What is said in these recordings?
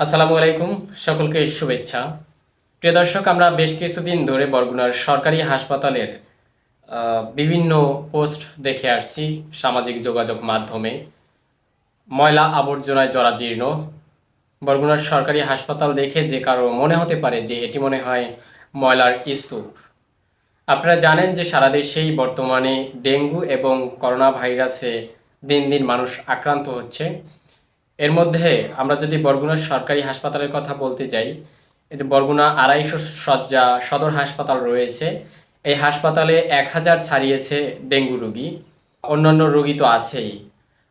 আসসালামু আলাইকুম, সকলকে শুভেচ্ছা। প্রিয় দর্শক, আমরা বেশ কিছুদিন ধরে বরগুনার সরকারি হাসপাতালের বিভিন্ন পোস্ট দেখে আসছি সামাজিক যোগাযোগ মাধ্যমে। ময়লা আবর্জনায় জরাজীর্ণ। বরগুনার সরকারি হাসপাতাল দেখে যে কারও মনে হতে পারে যে এটি মনে হয় ময়লার স্তূপ। আপনারা জানেন যে সারা দেশেই বর্তমানে ডেঙ্গু এবং করোনা ভাইরাসে দিন দিন মানুষ আক্রান্ত হচ্ছে। এর মধ্যে আমরা যদি বরগুনা সরকারি হাসপাতালের কথা বলতে যাই, এই যে বরগুনা আড়াইশো শয্যা সদর হাসপাতাল রয়েছে, এই হাসপাতালে এক হাজার ছাড়িয়েছে ডেঙ্গু রুগী, অন্যান্য রোগী তো আছেই।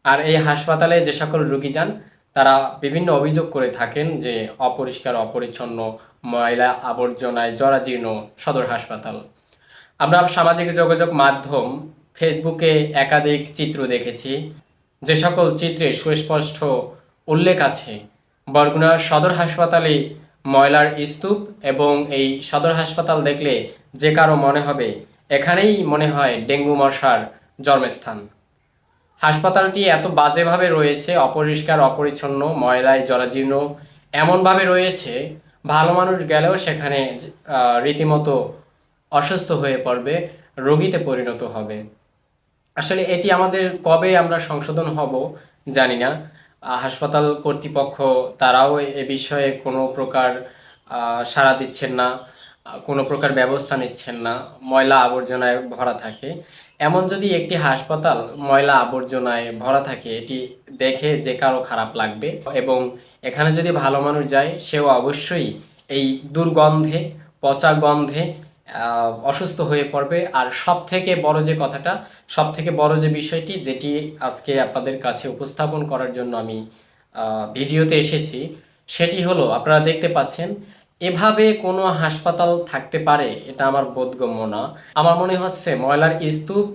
আর এই হাসপাতালে যে সকল রুগী যান, তারা বিভিন্ন অভিযোগ করে থাকেন যে অপরিষ্কার, অপরিচ্ছন্ন, ময়লা আবর্জনায় জরাজীর্ণ সদর হাসপাতাল। আমরা সামাজিক যোগাযোগ মাধ্যম ফেসবুকে একাধিক চিত্র দেখেছি। যে সকল চিত্রে সুস্পষ্ট উল্লেখ আছে, বরগুনা সদর হাসপাতালে ময়লার স্তূপ এবং এই সদর হাসপাতাল দেখলে যে কারও মনে হবে, এখানেই মনে হয় ডেঙ্গু মশার জন্মস্থান। হাসপাতালটি এত বাজেভাবে রয়েছে, অপরিষ্কার, অপরিচ্ছন্ন, ময়লায় জরাজীর্ণ এমনভাবে রয়েছে, ভালো মানুষ গেলেও সেখানে রীতিমতো অসুস্থ হয়ে পড়বে, রোগীতে পরিণত হবে। আসলে এটি আমাদের কবে আমরা সংশোধন হব জানি না। হাসপাতাল কর্তৃপক্ষ তারাও এ বিষয়ে কোনো প্রকার সাড়া দিচ্ছেন না কোনো প্রকার ব্যবস্থা নিচ্ছেন না, ময়লা আবর্জনায় ভরা থাকে। এমন যদি একটি হাসপাতাল ময়লা আবর্জনায় ভরা থাকে, এটি দেখে যে কারও খারাপ লাগবে এবং এখানে যদি ভালো মানুষ যায়, সেও অবশ্যই এই দুর্গন্ধে, পচা গন্ধে অসুস্থ হয়ে পড়বে। আর সব থেকে বড় যে কথাটা সব থেকে বড় যে বিষয়টি যেটি আজকে আপনাদের কাছে উপস্থাপন করার জন্য আমি ভিডিওতে এসেছি, সেটি হলো, আপনারা দেখতে পাচ্ছেন, এভাবে কোনো হাসপাতাল থাকতে পারে, এটা আমার বোধগম্য না। আমার মনে হচ্ছে ময়লার স্তূপ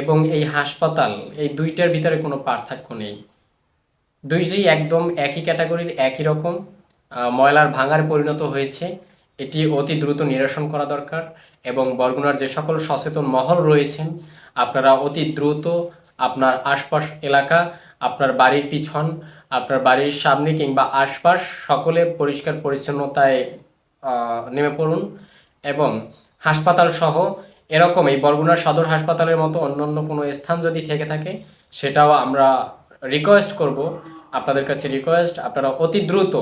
এবং এই হাসপাতাল, এই দুইটার ভিতরে কোনো পার্থক্য নেই। দুইটি একদম একই ক্যাটাগরির, একই রকম ময়লার ভাঙার পরিণত হয়েছে। এটি অতি দ্রুত নিরসন করা দরকার এবং বরগুনার যে সকল সচেতন মহল রয়েছেন, আপনারা অতি দ্রুত আপনার আশপাশ এলাকা, আপনার বাড়ির পিছন, আপনার বাড়ির সামনে কিংবা আশপাশ সকলে পরিষ্কার পরিচ্ছন্নতায় নেমে পড়ুন এবং হাসপাতাল সহ এরকম এই বরগুনা সদর হাসপাতালের মতো অন্যান্য কোনো স্থান যদি থেকে থাকে, সেটাও আমরা রিকোয়েস্ট করব। আপনাদের কাছে রিকোয়েস্ট আপনারা অতি দ্রুত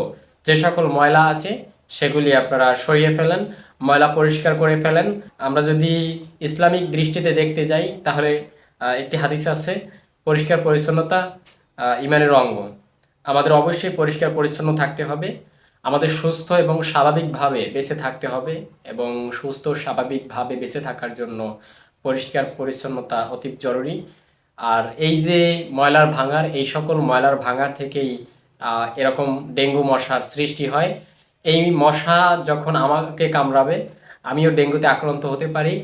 যে সকল ময়লা আছে সেগুলি আপনারা সরিয়ে ফেলেন, ময়লা পরিষ্কার করে ফেলেন। আমরা যদি ইসলামিক দৃষ্টিতে দেখতে যাই, তাহলে একটি হাদিস আছে, পরিষ্কার পরিচ্ছন্নতা ইমানের অঙ্গ। আমাদের অবশ্যই পরিষ্কার পরিচ্ছন্ন থাকতে হবে। আমাদের সুস্থ এবং স্বাভাবিকভাবে বেঁচে থাকতে হবে এবং সুস্থ স্বাভাবিকভাবে বেঁচে থাকার জন্য পরিষ্কার পরিচ্ছন্নতা অতি জরুরি। আর এই যে ময়লার ভাঙার, এই সকল ময়লার ভাঙার থেকেই এরকম ডেঙ্গু মশার সৃষ্টি হয়। এই মশা যখন আমাকে কামড়াবে, আমিও ডেঙ্গুতে আক্রান্ত হতে পারি।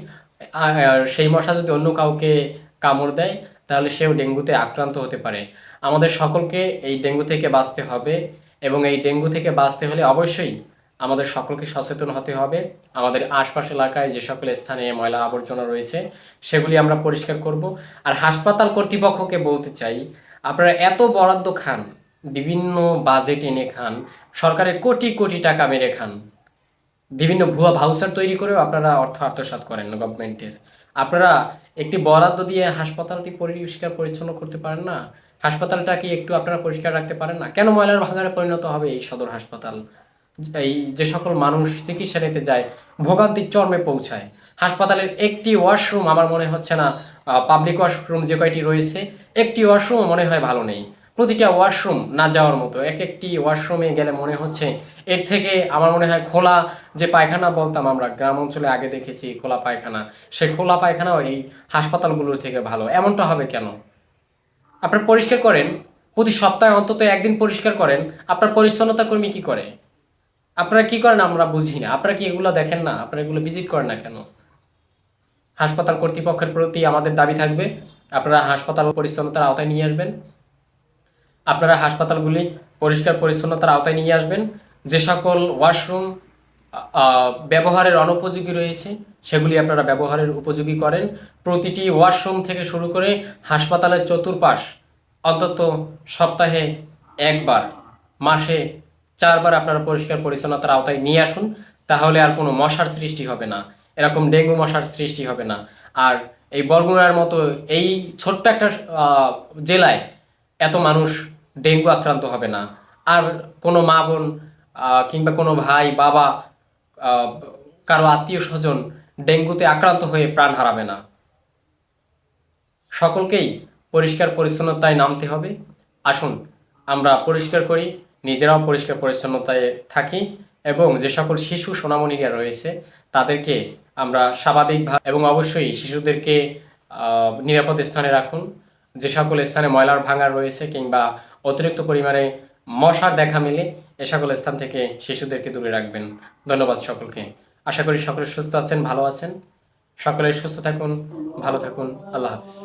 সেই মশা যদি অন্য কাউকে কামড় দেয়, তাহলে সেও ডেঙ্গুতে আক্রান্ত হতে পারে। আমাদের সকলকে এই ডেঙ্গু থেকে বাঁচতে হবে এবং এই ডেঙ্গু থেকে বাঁচতে হলে অবশ্যই আমাদের সকলকে সচেতন হতে হবে। আমাদের আশপাশ এলাকায় যে সকল স্থানে ময়লা আবর্জনা রয়েছে, সেগুলি আমরা পরিষ্কার করব। আর হাসপাতাল কর্তৃপক্ষকে বলতে চাই, আপনারা এত বরাদ্দ খান বিভিন্ন বাজেট এনে খান, সরকারের কোটি কোটি টাকা মেরে খান। বিভিন্ন ভুয়া ভাউচার তৈরি করেও আপনারা অর্থ আত্মসাৎ করেন গভর্নমেন্টের। আপনারা একটি বরাদ্দ দিয়ে হাসপাতালটি পরিষ্কার পরিচ্ছন্ন করতে পারেন না? হাসপাতালটা কি একটু আপনারা পরিষ্কার রাখতে পারেন না? কেন ময়লার ভাঙারে পরিণত হবে এই সদর হাসপাতাল? এই যে সকল মানুষ চিকিৎসা নিতে যায়, ভোগান্তির চর্মে পৌঁছায়। হাসপাতালের একটি ওয়াশরুম আমার মনে হচ্ছে না পাবলিক ওয়াশরুম যে কয়টি রয়েছে, একটি ওয়াশরুম মনে হয় ভালো নেই। প্রতিটা ওয়াশরুম না যাওয়ার মতো। এক একটি ওয়াশরুমে গেলে মনে হচ্ছে এর থেকে আমার মনে হয় খোলা যে পায়খানা বলতাম আমরা, গ্রাম অঞ্চলে আগে দেখেছি খোলা পায়খানা। সেই খোলা পায়খানাও এই হাসপাতালগুলোর থেকে ভালো। এমনটা হবে কেন? আপনার পরিষ্কার করেন, প্রতি সপ্তাহে অন্তত একদিন পরিষ্কার করেন, আপনার পরিচ্ছন্নতা কর্মী কি করে? আপনারা কি করেন আমরা বুঝি না। আপনারা কি এগুলো দেখেন না? আপনারা এগুলো ভিজিট করেন না কেন? হাসপাতাল কর্তৃপক্ষের প্রতি আমাদের দাবি থাকবে। আপনারা হাসপাতাল পরিচ্ছন্নতার আওতায় নিয়ে আসবেন। আপনারা হাসপাতালগুলি পরিষ্কার পরিচ্ছন্নতার আওতায় নিয়ে আসবেন। যে সকল ওয়াশরুম ব্যবহারের অনুপযোগী রয়েছে, সেগুলি আপনারা ব্যবহারের উপযোগী করেন। প্রতিটি ওয়াশরুম থেকে শুরু করে হাসপাতালের চতুর্পাশ অন্তত সপ্তাহে একবার, মাসে চারবার আপনারা পরিষ্কার পরিচ্ছন্নতার আওতায় নিয়ে আসুন, তাহলে আর কোনো মশার সৃষ্টি হবে না। এরকম ডেঙ্গু মশার সৃষ্টি হবে না। আর এই বরগুনার মতো এই ছোট্ট একটা জেলায় এত মানুষ ডেঙ্গু আক্রান্ত হবে না। আর কোনো মা বোন কিংবা কোনো ভাই, বাবা কারও আত্মীয় স্বজন ডেঙ্গুতে আক্রান্ত হয়ে প্রাণ হারাবে না। সকলকেই পরিষ্কার পরিচ্ছন্নতায় নামতে হবে। আসুন, আমরা পরিষ্কার করি, নিজেরাও পরিষ্কার পরিচ্ছন্নতায় থাকি এবং যে সকল শিশু সোনামণিরা রয়েছে, তাদেরকে আমরা স্বাভাবিকভাবে এবং অবশ্যই শিশুদেরকে নিরাপদ স্থানে রাখুন। যে সকল স্থানে ময়লার ভাঙা রয়েছে কিংবা অতিরিক্ত পরিমাণে মশার দেখা মেলে এ সকল স্থান থেকে শিশুদেরকে দূরে রাখবেন। ধন্যবাদ সকলকে। আশা করি সকলে সুস্থ আছেন, ভালো আছেন। সকলে সুস্থ থাকুন, ভালো থাকুন। আল্লাহ হাফিজ।